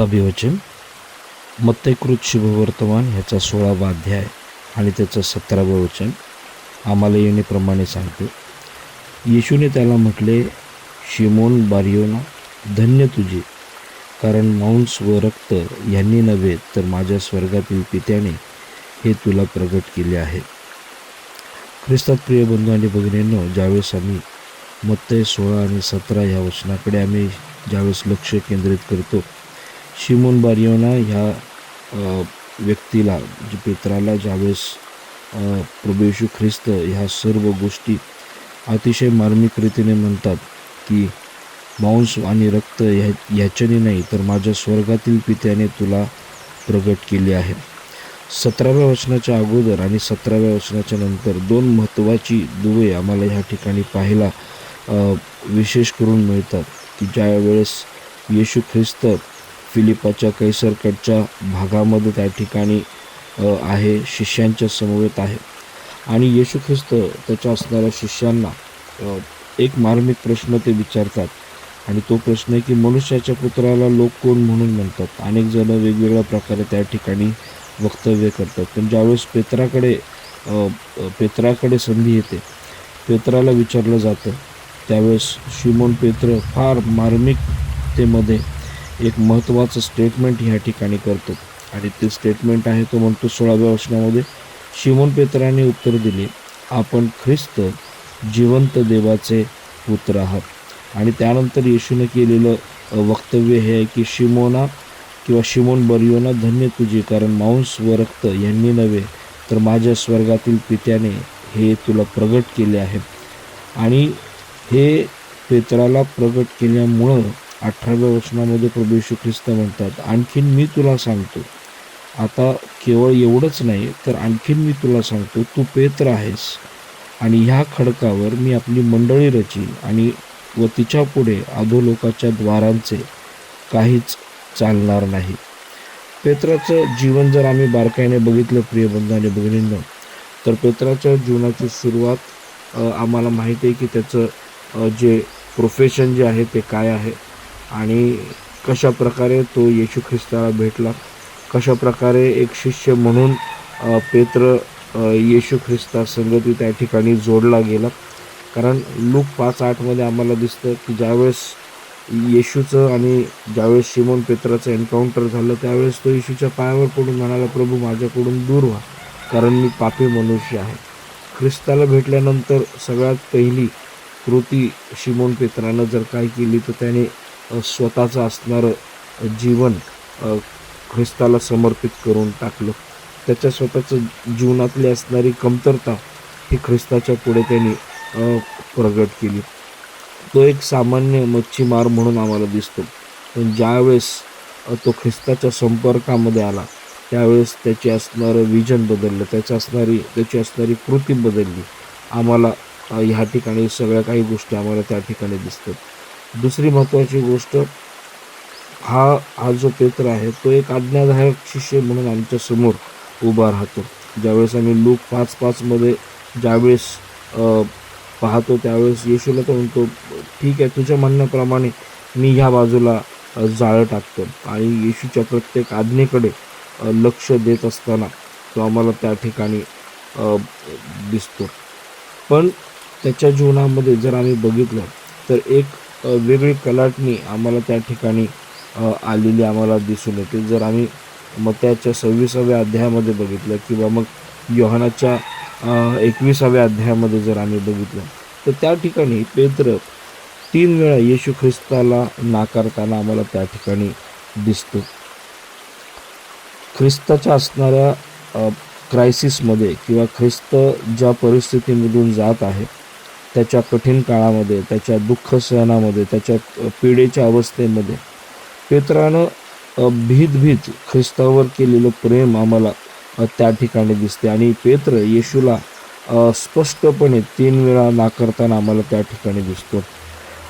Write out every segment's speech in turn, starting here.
आजचा मत्तयकृत शुभवर्तमान ह्याचा सोळावा अध्याय आणि त्याचं सतरावं वचन. आम्हाला येणेप्रमाणे सांगतो. येशूने त्याला म्हटले शिमोन बारियोना धन्य तुझे. कारण मांस व रक्त यांनी नव्हे तर माझ्या स्वर्गातील पित्याने हे तुला प्रगट केले आहे. ख्रिस्तात प्रिय बंधू आणि भगिनींनो ज्यावेळेस आम्ही मत्तय सोळा आणि सतरा ह्या वचनाकडे आम्ही ज्यावेळेस लक्ष केंद्रित करतो शिमोन बारियोना ह्या व्यक्तीला म्हणजे पेत्राला ज्यावेळेस प्रभेशू ख्रिस्त ह्या सर्व गोष्टी अतिशय मार्मिक रीतीने म्हणतात की मांस आणि रक्त ह्या ह्याच्याने नाही तर माझ्या स्वर्गातील पित्याने तुला प्रगट केले आहे. सतराव्या वचनाच्या अगोदर आणि सतराव्या वचनाच्या नंतर दोन महत्त्वाची दुवे आम्हाला ह्या ठिकाणी पाहायला विशेष करून मिळतात की ज्या वेळेस येशू ख्रिस्त फिलिपाच्या कैसरकडच्या भागामध्ये त्या ठिकाणी आहे शिष्यांच्या समवेत आहे. आणि येशू ख्रिस्त त्याच्या असणाऱ्या शिष्यांना एक मार्मिक प्रश्न ते विचारतात. आणि तो प्रश्न आहे की मनुष्याच्या पुत्राला लोक कोण म्हणून म्हणतात? अनेक जण वेगवेगळ्या प्रकारे त्या ठिकाणी वक्तव्य करतात. पण ज्यावेळेस पेत्राकडे पेत्राकडे संधी येते पेत्राला विचारलं जातं त्यावेळेस शिमोन पेत्र फार मार्मिकतेमध्ये एक महत्त्वाचं स्टेटमेंट ह्या ठिकाणी करतो. आणि ते स्टेटमेंट आहे तो म्हणतो सोळाव्या वचनामध्ये शिमोन पेत्राने उत्तर दिले आपण ख्रिस्त जिवंत देवाचे पुत्र आहात. आणि त्यानंतर येशूने केलेलं वक्तव्य हे आहे की शिमोना किंवा शिमोन बरियोना धन्य तुझे कारण मांस व रक्त यांनी नव्हे तर माझ्या स्वर्गातील पित्याने हे तुला प्रगट केले आहे आणि हे पेत्राला प्रगट केल्यामुळं अठराव्या वचनामध्ये प्रभू येशू ख्रिस्त म्हणतात आणखीन मी तुला सांगतो आता केवळ एवढंच नाही तर आणखीन मी तुला सांगतो तू पेत्र आहेस आणि ह्या खडकावर मी आपली मंडळी रची आणि व तिच्या पुढे अधोलोकाच्या द्वारांचे काहीच चालणार नाही. पेत्राचं जीवन जर आम्ही बारकाईने बघितलं प्रिय बंधू आणि तर पेत्राच्या जीवनाची सुरुवात आम्हाला माहिती आहे की त्याचं जे प्रोफेशन जे आहे ते काय आहे? आणि कशा प्रकारे तो येशू ख्रिस्ताला भेटला? कशा प्रकारे एक शिष्य म्हणून पेत्र येशू ख्रिस्ता संगती त्या ठिकाणी जोडला गेला? कारण लूक पाच आठमध्ये आम्हाला दिसतं की ज्यावेळेस येशूचं आणि ज्यावेळेस शिमोन पेत्राचं एन्काउंटर झालं त्यावेळेस तो येशूच्या पायावर पडून म्हणाला प्रभू माझ्याकडून दूर व्हा कारण मी पापी मनुष्य आहे. ख्रिस्ताला भेटल्यानंतर सगळ्यात पहिली कृती शिमोन पेत्रानं जर काय केली तर त्याने स्वतःचं असणारं जीवन ख्रिस्ताला समर्पित करून टाकलं. त्याच्या स्वतःचं जीवनातली असणारी कमतरता ही ख्रिस्ताच्या पुढे त्यांनी प्रगट केली. तो एक सामान्य मच्छीमार म्हणून आम्हाला दिसतो. पण ज्यावेळेस तो ख्रिस्ताच्या संपर्कामध्ये आला त्यावेळेस त्याचे असणारं विजन बदललं त्याची असणारी त्याची असणारी कृती बदलली. आम्हाला ह्या ठिकाणी सगळ्या काही गोष्टी आम्हाला त्या ठिकाणी दिसतात. दुसरी महत्त्वाची गोष्ट हा हा जो पेत्र आहे तो एक आज्ञादायक शिष्य म्हणून आमच्यासमोर उभा राहतो. ज्यावेळेस आम्ही लूक पाच पाचमध्ये ज्यावेळेस पाहतो त्यावेळेस येशूला तो म्हणतो ठीक आहे तुझ्या म्हणण्याप्रमाणे मी ह्या बाजूला जाळं टाकतो. आणि येशूच्या प्रत्येक आज्ञेकडे लक्ष देत असताना तो आम्हाला त्या ठिकाणी दिसतो. पण त्याच्या जीवनामध्ये जर आम्ही बघितलं तर एक वेगळी कलाटणी आम्हाला त्या ठिकाणी आलेली आम्हाला दिसून येते. जर आम्ही मग त्याच्या सव्वीसाव्या अध्यायामध्ये बघितलं किंवा मग योहानाच्या एकविसाव्या अध्यायामध्ये जर आम्ही बघितलं तर त्या ठिकाणी पेत्र तीन वेळा येशू ख्रिस्ताला नाकारताना आम्हाला त्या ठिकाणी दिसतो. ख्रिस्ताच्या असणाऱ्या क्रायसिसमध्ये किंवा ख्रिस्त ज्या परिस्थितीमधून जात आहे त्याच्या कठीण काळामध्ये त्याच्या दुःख सहनामध्ये त्याच्या पिढेच्या अवस्थेमध्ये पेत्रानं भीत भीत ख्रिस्तावर केलेलं प्रेम आम्हाला त्या ठिकाणी दिसते. आणि पेत्र येशूला स्पष्टपणे तीन वेळा नाकारताना आम्हाला त्या ठिकाणी दिसतो.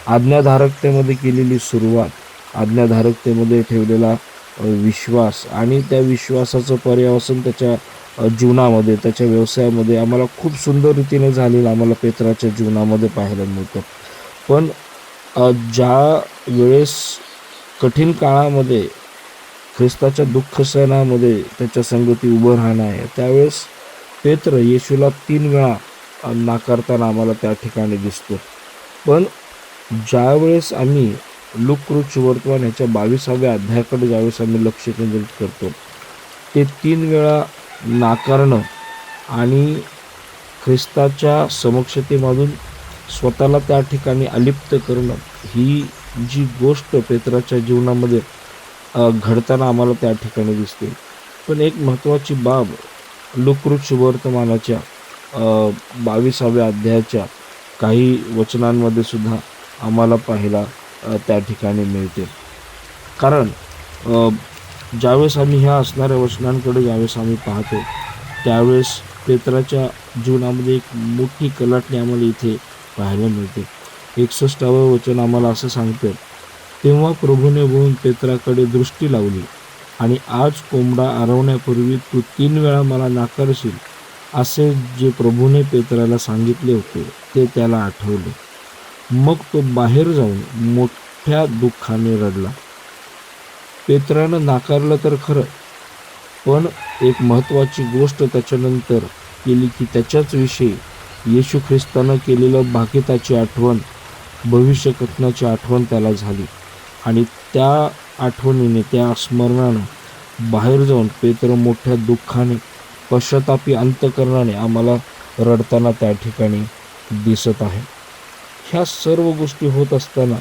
आज्ञाधारकतेमध्ये केलेली सुरुवात आज्ञाधारकतेमध्ये ठेवलेला विश्वास आणि त्या विश्वासाचं पर्यावसन त्याच्या जीवनामध्ये त्याच्या व्यवसायामध्ये आम्हाला खूप सुंदर रीतीने झालेलं आम्हाला पेत्राच्या जीवनामध्ये पाहायला मिळतं. पण ज्या वेळेस कठीण काळामध्ये ख्रिस्ताच्या दुःख सहनामध्ये त्याच्या संगती उभं राहणं आहे त्यावेळेस पेत्र येशूला तीन वेळा नाकारताना आम्हाला त्या ठिकाणी दिसतो. पण ज्यावेळेस आम्ही लुकृच वर्तमान ह्याच्या बावीसाव्या अध्यायाकडे ज्यावेळेस आम्ही लक्ष केंद्रित करतो ते तीन वेळा नाकारणं आणि ख्रिस्ताच्या समक्षतेमधून स्वतःला त्या ठिकाणी अलिप्त करणं ही जी गोष्ट पेत्राच्या जीवनामध्ये घडताना आम्हाला त्या ठिकाणी दिसते. पण एक महत्त्वाची बाब लुकृच शुभवर्तमानाच्या बावीसाव्या अध्यायाच्या काही वचनांमध्ये सुद्धा आम्हाला पाहायला त्या ठिकाणी मिळते. कारण ज्यावेळेस आम्ही ह्या असणाऱ्या वचनांकडे ज्यावेळेस आम्ही पाहतो त्यावेळेस पेत्राच्या जीवनामध्ये एक मोठी कलाटणी आम्हाला इथे पाहायला मिळते. एकसष्टावं वचन आम्हाला असं सांगतं तेव्हा प्रभूने होऊन पेत्राकडे दृष्टी लावली आणि आज कोंबडा आरवण्यापूर्वी तू तीन वेळा मला नाकारशील असे जे प्रभूने पेत्राला सांगितले होते ते त्याला आठवले. मग तो बाहेर जाऊन मोठ्या दुःखाने रडला. पेत्रानं नाकारलं तर खरं पण एक महत्त्वाची गोष्ट त्याच्यानंतर केली की त्याच्याच विषयी येशू ख्रिस्तानं केलेलं भाकिताची आठवण भविष्यकथनाची आठवण त्याला झाली. आणि त्या आठवणीने त्या स्मरणानं बाहेर जाऊन पेत्र मोठ्या दुःखाने पश्चातापी अंतकरणाने आम्हाला रडताना त्या ठिकाणी दिसत आहे. ह्या सर्व गोष्टी होत असताना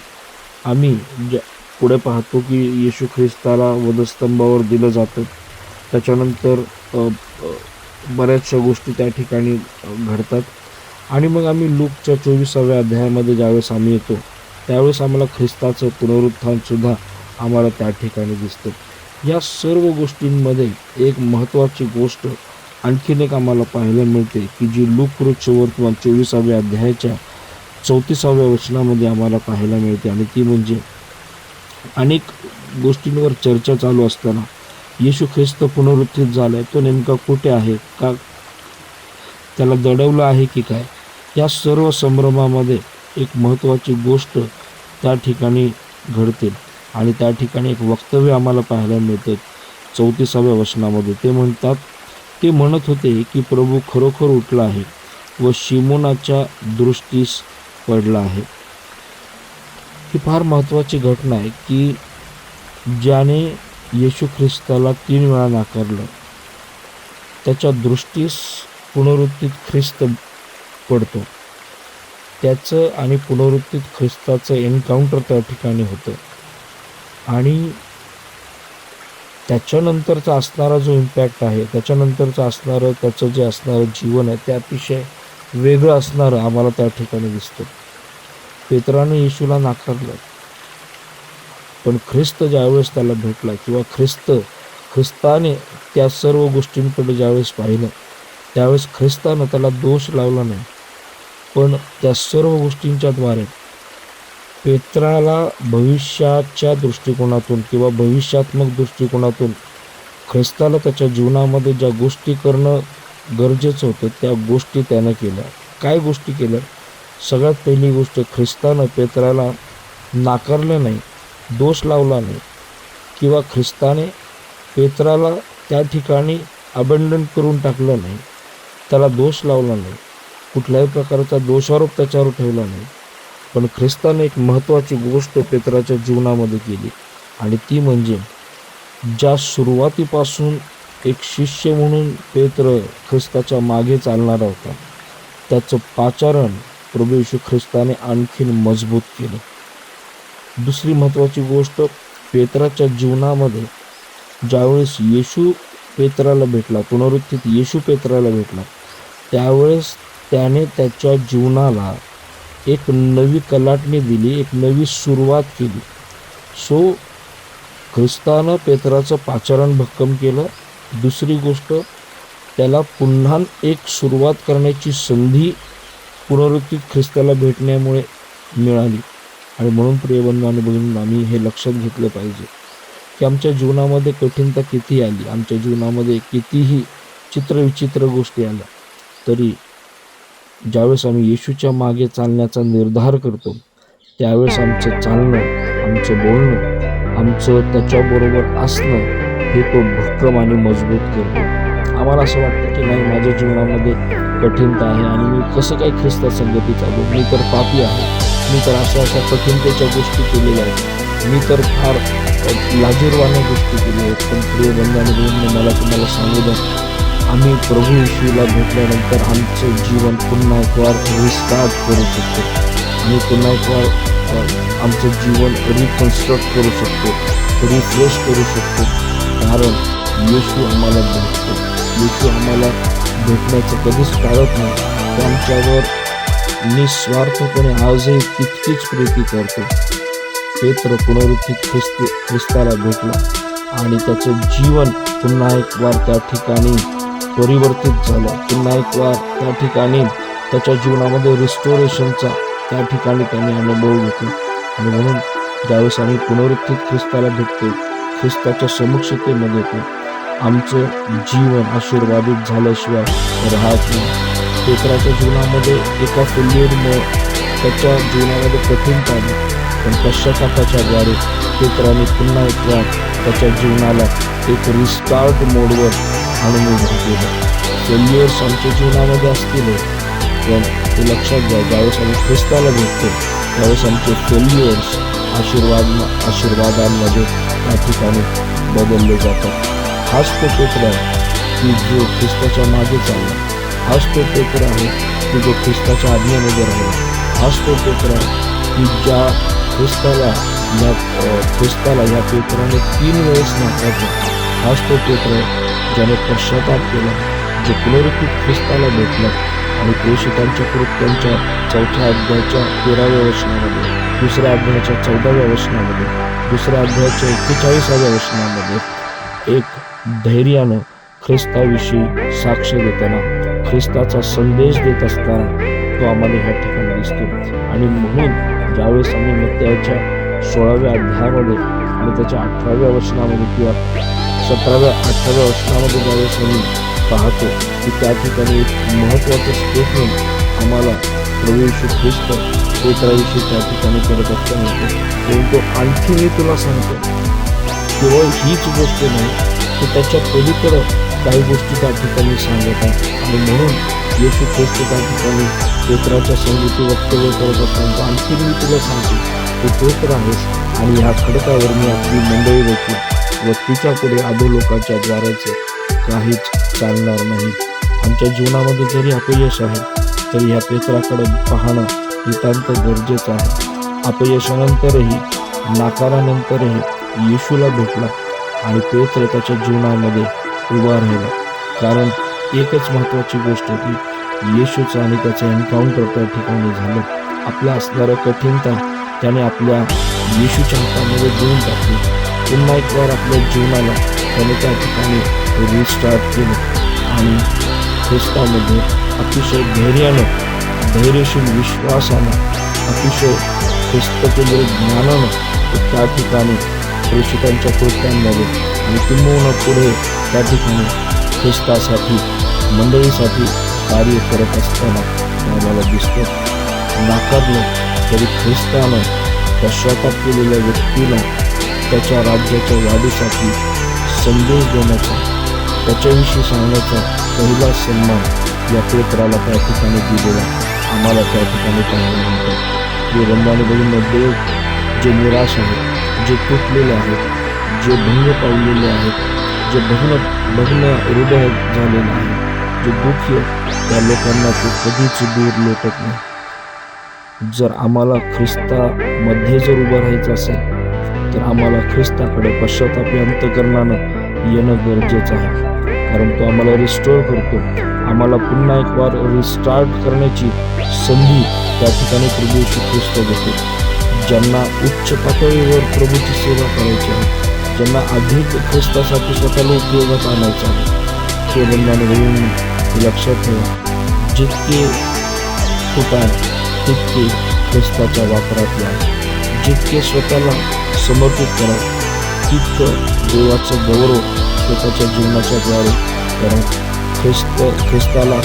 आम्ही ज्या पुढे पाहतो की येशू ख्रिस्ताला वधस्तंभावर दिलं जातं. त्याच्यानंतर बऱ्याचशा गोष्टी त्या ठिकाणी घडतात. आणि मग आम्ही लूकच्या चोवीसाव्या अध्यायामध्ये ज्यावेळेस आम्ही येतो त्यावेळेस आम्हाला ख्रिस्ताचं पुनरुत्थानसुद्धा आम्हाला त्या ठिकाणी दिसतं. या सर्व गोष्टींमध्ये एक महत्त्वाची गोष्ट आणखीन एक आम्हाला पाहायला मिळते की जी लूक वर्तमान चोवीसाव्या अध्यायाच्या चौतीसाव्या वचनामध्ये आम्हाला पाहायला मिळते. आणि ती म्हणजे अनेक गोष्टींवर चर्चा चालू असताना येशू ख्रिस्त पुनरुत्थित झालाय. तो नेमका कुठे आहे? का त्याला दडवलं आहे की काय? या सर्व संभ्रमामध्ये एक महत्त्वाची गोष्ट त्या ठिकाणी घडते आणि त्या ठिकाणी एक वक्तव्य आम्हाला पाहायला मिळतं चौतीसाव्या वचनामध्ये. ते म्हणतात ते म्हणत होते की प्रभू खरोखर उठला आहे व शिमोनाच्या दृष्टीस पडला आहे. ही फार महत्त्वाची घटना आहे की ज्याने येशू ख्रिस्ताला तीन वेळा नाकारलं. त्याच्या दृष्टीस पुनरुत्थित ख्रिस्त पडतो. त्याचं आणि पुनरुत्थित ख्रिस्ताचं एन्काउंटर त्या ठिकाणी होतं. आणि त्याच्यानंतरचा असणारा जो इम्पॅक्ट आहे त्याच्यानंतरचं असणारं त्याचं जे असणारं जीवन आहे ते अतिशय वेगळं असणारं आम्हाला त्या ठिकाणी दिसतं. पेत्रानं येशूला नाकारलं. पण ख्रिस्त ज्यावेळेस त्याला भेटला किंवा ख्रिस्त ख्रिस्ताने त्या सर्व गोष्टींकडे ज्यावेळेस पाहिलं त्यावेळेस ख्रिस्तानं त्याला दोष लावला नाही. पण त्या सर्व गोष्टींच्याद्वारे पेत्राला भविष्याच्या दृष्टिकोनातून किंवा भविष्यात्मक दृष्टिकोनातून ख्रिस्ताला त्याच्या जीवनामध्ये ज्या गोष्टी करणं गरजेचं होतं त्या गोष्टी त्यानं केल्या. काय गोष्टी केल्या? सगळ्यात पहिली गोष्ट ख्रिस्तानं पेत्राला नाकारलं नाही दोष लावला नाही. किंवा ख्रिस्ताने पेत्राला त्या ठिकाणी अबंडन करून टाकलं नाही त्याला दोष लावला नाही कुठल्याही प्रकारचा दोषारोप त्याच्यावर ठेवला नाही. पण ख्रिस्ताने एक महत्त्वाची गोष्ट पेत्राच्या जीवनामध्ये केली आणि ती म्हणजे ज्या सुरुवातीपासून एक शिष्य म्हणून पेत्र ख्रिस्ताच्या मागे चालणारा होता त्याचं पाचारण प्रभू येशू ख्रिस्ताने आणखीन मजबूत केलं. दुसरी महत्त्वाची गोष्ट पेत्राच्या जीवनामध्ये ज्यावेळेस येशू पेत्राला भेटला पुनरुत्थित येशू पेत्राला भेटला त्यावेळेस त्याने त्याच्या जीवनाला एक नवी कलाटणी दिली एक नवी सुरुवात केली. सो ख्रिस्तानं पेत्राचं पाचारण भक्कम केलं. दुसरी गोष्ट त्याला पुन्हा एक सुरुवात करण्याची संधी पुनरुत्थित ख्रिस्ताला भेटण्यामुळे मिळाली. आणि म्हणून प्रियबंधू बघून आम्ही हे लक्षात घेतलं पाहिजे की आमच्या जीवनामध्ये कठीणता किती आली? आमच्या जीवनामध्ये कितीही चित्रविचित्र गोष्टी आल्या. तरी ज्यावेळेस आम्ही येशूच्या मागे चालण्याचा निर्धार करतो त्यावेळेस आमचं चालणं आमचं बोलणं आमचं त्याच्याबरोबर असणं हे तो भक्कम आणि मजबूत करतो. आम्हाला असं वाटतं की नाही माझ्या जीवनामध्ये कठीणता आहे आणि मी कसं काय ख्रिस्त संगती चालू मी तर पापी आहे. मी तर अशा अशा कठीणतेच्या गोष्टी केलेल्या आहेत. मी तर फार अ, गोष्टी केल्या आहेत. पण प्रिय बंधाने मला तुम्हाला सांगू द्या आम्ही प्रभू येशूला भेटल्यानंतर आमचं जीवन पुन्हा एक वार रिस्टार्ट करू शकतो. आणि पुन्हा एक वार आमचं जीवन रिकन्स्ट्रक्ट करू शकतो रिफ्रेश करू शकतो. कारण येशू आम्हाला भेटतो. येशू आम्हाला भेटण्याचं कधीच टाळत नाही. त्यांच्यावर निस्वार्थपणे आजही तितकीच प्रीती करतो. पेत्र पुनरुत्थित ख्रिस्ती ख्रिस्ताला भेटला आणि त्याचं जीवन पुन्हा एक वार त्या ठिकाणी परिवर्तित झालं. पुन्हा एक वार त्या ठिकाणी त्याच्या जीवनामध्ये रिस्टोरेशनचा त्या ठिकाणी त्याने अनुभव घेतला. आणि म्हणून ज्यावेळेस आम्ही पुनरुत्थित ख्रिस्ताला भेटतो ख्रिस्ताच्या समक्षतेमध्ये येतो आमचं जीवन आशीर्वादित झाल्याशिवाय राहत नाही पेपराच्या जीवनामध्ये एका फेल्युअरमुळे त्याच्या जीवनामध्ये कठीण आली पण पश्चातापाच्या द्वारे पेपराने पुन्हा एकदा त्याच्या जीवनाला एक रिस्टार्ट मोडवर आणून उभं केलं. फेल्युअर्स आमच्या जीवनामध्ये असतील पण ते लक्षात घ्या ज्यावेळेस आम्ही ख्रिस्ताला भेटतो त्यावेळेस आमचे फेल्युअर्स आशीर्वाद आशीर्वादांमध्ये त्या ठिकाणी बदलले जातात. हाच तो पेपर आहे की जो ख्रिस्ताच्या मागे चालला हाच तो पेपर आहे की जो ख्रिस्ताच्या आज्ञेमध्ये राहिला हाच तो पेपर आहे की ज्या ख्रिस्ताला या ख्रिस्ताला या पेपराने तीन वेळेस नाकारलं हाच तो पेपर आहे ज्याने पश्चाताप केला जे पुनरुत्थित ख्रिस्ताला भेटला आणि प्रेषितांच्या कृत्यांच्या चौथ्या अध्यायाच्या तेराव्या वचनामध्ये दुसऱ्या अध्यायाच्या चौदाव्या वचनामध्ये दुसऱ्या अध्यायाच्या एक्केचाळीसाव्या वचनामध्ये एक धैर्यानं ख्रिस्ताविषयी साक्ष देताना ख्रिस्ताचा संदेश देत असताना तो आम्हाला ह्या ठिकाणी दिसतो. आणि म्हणून ज्यावेळेस आम्ही मत्याच्या सोळाव्या अध्यायामध्ये आणि त्याच्या अठराव्या वचनामध्ये किंवा सतराव्या अठराव्या वचनामध्ये ज्यावेळेस आम्ही पाहतो की त्या ठिकाणी एक महत्त्वाचं स्टेटमेंट आम्हाला प्रभू ख्रिस्त पेत्राविषयी त्या ठिकाणी करत असताना येतो तो आणखी मी तुला सांगतो. केवळ हीच गोष्ट नाही तर त्याच्या पलीकडं काही गोष्टी त्या ठिकाणी सांगत आहे आणि म्हणून येशू ख्रिस्त त्या ठिकाणी पेत्राच्या संगीती वक्तव्य करत असताना आणखी मी तुला सांगतो तू पेत्र आहेस आणि ह्या खडकावर मी आपली मंडळी देखील व तिच्या पुढे आधो काहीच चालणार नाही. आमच्या जीवनामध्ये जरी अपयश आहे तरी ह्या पेत्राकडे पाहणं नितांत गरजेचं आहे. अपयशानंतरही नाकारानंतरही येशूला भेटला आणि पवित्र त्याच्या जीवनामध्ये उभा राहिला. कारण एकच महत्त्वाची गोष्ट की येशूचं आणि त्याचं एन्काउंटर त्या ठिकाणी झालं. आपल्या असणाऱ्या कठीणता त्याने आपल्या येशूच्या हातामध्ये देऊन टाकली. पुन्हा एक वार आपल्या जीवनाला त्याने त्या ठिकाणी रिस्टार्ट केलं. आणि ख्रिस्तामध्ये अतिशय धैर्यानं धैर्यशील विश्वासानं अतिशय ख्रिस्तकेंद्र ज्ञानानं त्या ठिकाणी प्रेषितांच्या कृत्यांमध्ये आणि किंबहुना पुढे त्या ठिकाणी ख्रिस्तासाठी मंडळीसाठी कार्य करत असताना आम्हाला दिसतो. नाकारलं तरी ख्रिस्तानं पश्चाताप केलेल्या व्यक्तीला त्याच्या राज्याच्या वाढीसाठी संदेश देण्याचा त्याच्याविषयी सांगण्याचा पहिला सन्मान या पेत्राला त्या ठिकाणी दिलेला आम्हाला त्या ठिकाणी पाहायला मिळतो. जे रंगाने बघून देव जे निराश आहेत जे तुटलेले आहेत जे भंग पावलेले आहेत जे भग्न भग्न हृदय झालेलं आहे जे दुःखी त्या लोकांना ते कधीच दूर लोटत नाही. जर आम्हाला ख्रिस्तामध्ये जर उभं राहायचं असेल तर आम्हाला ख्रिस्ताकडे पश्चातापी अंतकरणानं येणं गरजेचं आहे. कारण तो आम्हाला रिस्टोर करतो. आम्हाला पुन्हा एक वार रिस्टार्ट करण्याची संधी त्या ठिकाणी प्रभू ख्रिस्त देतो. ज्यांना उच्च पातळीवर प्रभूची सेवा करायची आहे ज्यांना अधिक ख्रिस्तासाठी स्वतःला उपयोगात आणायचा आहे ते बंधाने लक्षात ठेवा. जितके तुटाल तितके ख्रिस्ताच्या वापरात आहे. जितके स्वतःला समर्पित करा तितकं देवाचं गौरव स्वतःच्या जीवनाच्या द्वारे करा. ख्रिस्त ख्रिस्ताला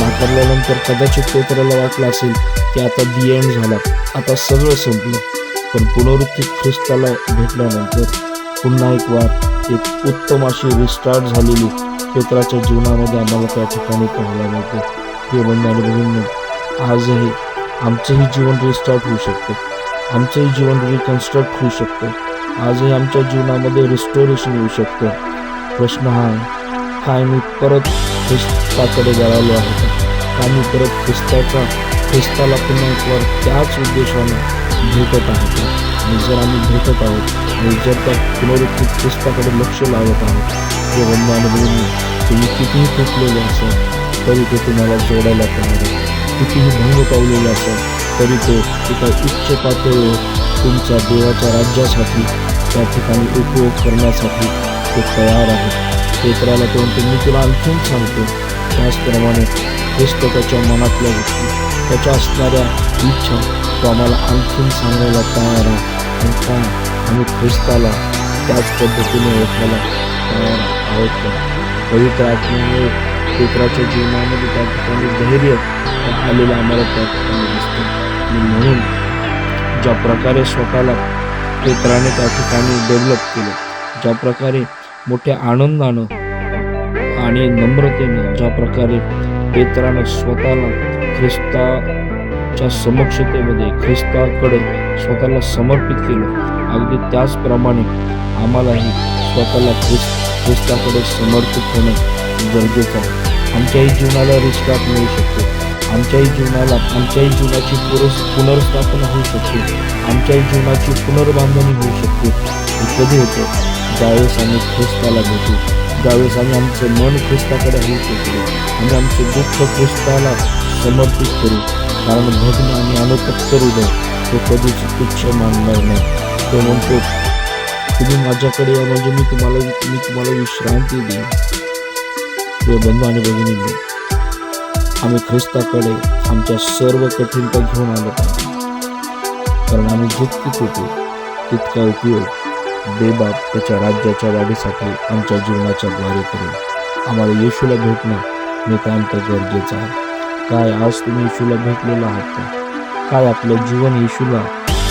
नाकारल्यानंतर कदाचित पेत्राला वाटलं असेल की आता दी एंड झाला. आता सगळं संपलं पण पुनरुत्थित ख्रिस्ताला भेटल्यानंतर पुन्हा एक वार एक उत्तम अशी रिस्टार्ट झालेली पेत्राच्या जीवनामध्ये आम्हाला त्या ठिकाणी पाहायला मिळते. हे बंधू आणि आजही आमचंही जीवन रिस्टार्ट होऊ शकतं. आमचंही जीवन रिकन्स्ट्रक्ट होऊ शकतं. आजही आमच्या जीवनामध्ये रिस्टोरेशन होऊ शकतं. प्रश्न हा आहे काय मी परत ख्रिस्ताकडे जळालो आहे का मी परत ख्रिस्ताचा ख्रिस्ताला पुन्हा एक वर त्याच उद्देशाने भेटत आहे आणि जर आम्ही भेटत आहोत आणि जर त्या पुनरुत्थित ख्रिस्ताकडे लक्ष लावत आहोत ते बंधू तुम्ही कितीही तुटलेले असाल तरी ते तुम्हाला जोडायला तयार आहे कितीही भंग पावलेले असाल तरी तो एका उच्च पातळीवर तुमच्या देवाच्या राज्यासाठी त्या ठिकाणी उपयोग करण्यासाठी ते तयार आहे पेत्राला तो म्हणतो मी तुला आणखीन सांगतो. त्याचप्रमाणे ख्रिस्त त्याच्या मनातल्या गोष्टी त्याच्या असणाऱ्या इच्छा तो आम्हाला आणखीन सांगायला तयार आहे. आणि काय? आम्ही ख्रिस्ताला त्याच पद्धतीने ओळखायला तयार आहोत. पवित्र आत्म्यामुळे पेत्राच्या जीवनामध्ये त्या ठिकाणी धैर्य आलेलं आम्हाला त्या ठिकाणी दिसतं. आणि म्हणून ज्या प्रकारे स्वतःला पेत्राने त्या ठिकाणी डेव्हलप केलं ज्या प्रकारे मोठ्या आनंदानं आणि नम्रतेनं ज्या प्रकारे पेत्रानं स्वतःला ख्रिस्ताच्या समक्षतेमध्ये ख्रिस्ताकडे स्वतःला समर्पित केलं. अगदी त्याचप्रमाणे आम्हालाही स्वतःला ख्रिस्त ख्रिस्ताकडे समर्पित होणं गरजेचं आहे. आमच्याही जीवनाला रिस्टार्ट मिळू शकतो. आमच्याही जीवनाला आमच्याही जीवनाची पुरस पुनर्स्थापना होऊ शकते. आमच्याही जीवनाची पुनर्बांधणी होऊ शकते. कधी होतं. ज्यावेळेस आम्ही ख्रिस्ताला भेटू. ज्यावेळेस आम्ही आमचं मन ख्रिस्ताकडे होऊ शकतो आणि आमचे दुःख ख्रिस्ताला समर्पित करू. कारण भग्न आणि अनुतप्त हृदय तो कधीच तुच्छ मानणार नाही. तो म्हणतो तुम्ही माझ्याकडे या म्हणजे मी तुम्हाला मी तुम्हाला विश्रांती देईन. प्रिय बंधू आणि भगिनी आम्ही ख्रिस्ताकडे आमच्या सर्व कठीणता घेऊन आलो पाहिजे. कारण आम्ही जितकी होतो तितका उपयोग देबाप त्याच्या राज्याच्या वाढीसाठी आमच्या जीवनाच्या द्वारे करेल. आम्हाला येशूला भेटणं नितांत गरजेचं आहे. काय आज तुम्ही येशूला भेटलेला आहात का? काय आपलं जीवन येशूला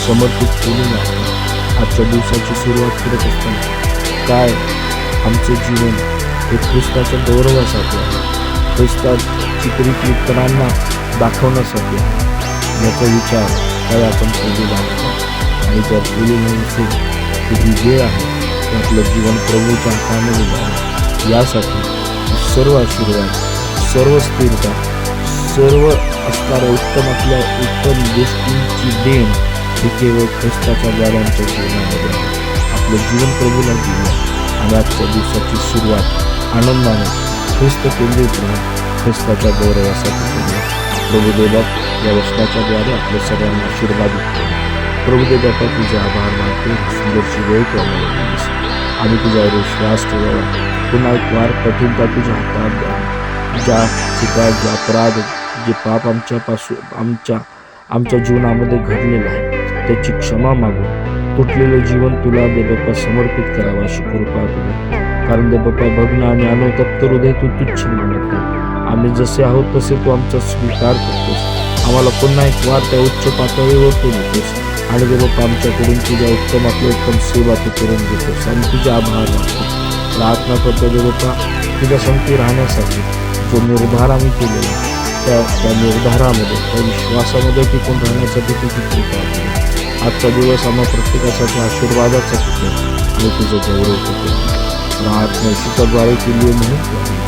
समर्पित केलेलं आहे आजच्या दिवसाची सुरुवात करत असताना काय आमचे जीवन हे ख्रिस्ताच्या गौरवासाठी आहे? ख्रिस्ताची प्रीती इतरांना दाखवण्यासाठी आहे. याचा विचार काय आपण केलेला आहे आणि जर केलेला नसेल ही वेळ आहे की आपलं जीवन प्रभूच्या हाताने जावं यासाठी सर्व आशीर्वाद सर्व स्थिरता सर्व असणाऱ्या उत्तम आपल्या उत्तम गोष्टींची देण हे केवळ ख्रिस्ताच्या द्वारांच्या जीवनामध्ये आहे. आपलं जीवन प्रभूला देऊया आणि आजच्या दिवसाची सुरुवात आनंदाने ख्रिस्त केंद्रित राहून ख्रिस्ताच्या गौरवासाठी करूया प्रभुदेव या वचनाच्या द्वारे आपल्या सर्वांना आशीर्वादित करू प्रभुदेव तुझे आभार मानतो. सुंदरची वेळ तू आम्हाला दिलीस आणि तुझ्यावर विश्वास ठेवावा. पुन्हा एक वार कठीणता तुझ्या हातात द्या. ज्या चुका जे अपराध जे पाप आमच्यापासून आमच्या आमच्या जीवनामध्ये घडलेलं आहे त्याची क्षमा मागून तुटलेलं जीवन तुला देवप्पा समर्पित करावं अशी कृपा करू. कारण देवप्पा भग्न आणि अनुतप्त हृदय तू तुच्छ मानत आम्ही जसे आहोत तसे तू आमचा स्वीकार करतोस. आम्हाला पुन्हा एक वार त्या उच्च पातळीवर तू देतोस आणि देवप्पा आमच्याकडून तुझ्या उत्तम आपल्या उत्तम सेवा तू करून देतोस. आणि तुझे आभार मानतो. प्रार्थना करतो देवप्पा तुझ्या संगती राहण्यासाठी जो निर्धार आम्ही केलेला त्या त्या निर्धारामध्ये त्या विश्वासामध्ये टिकून राहण्यासाठी तुझी कृपा आजचा दिवस आम्हा प्रत्येकासाठी आशीर्वादाचा होतो आणि तुझं गौरव होतो. प्रार्थना सुताद्वारे केली म्हणून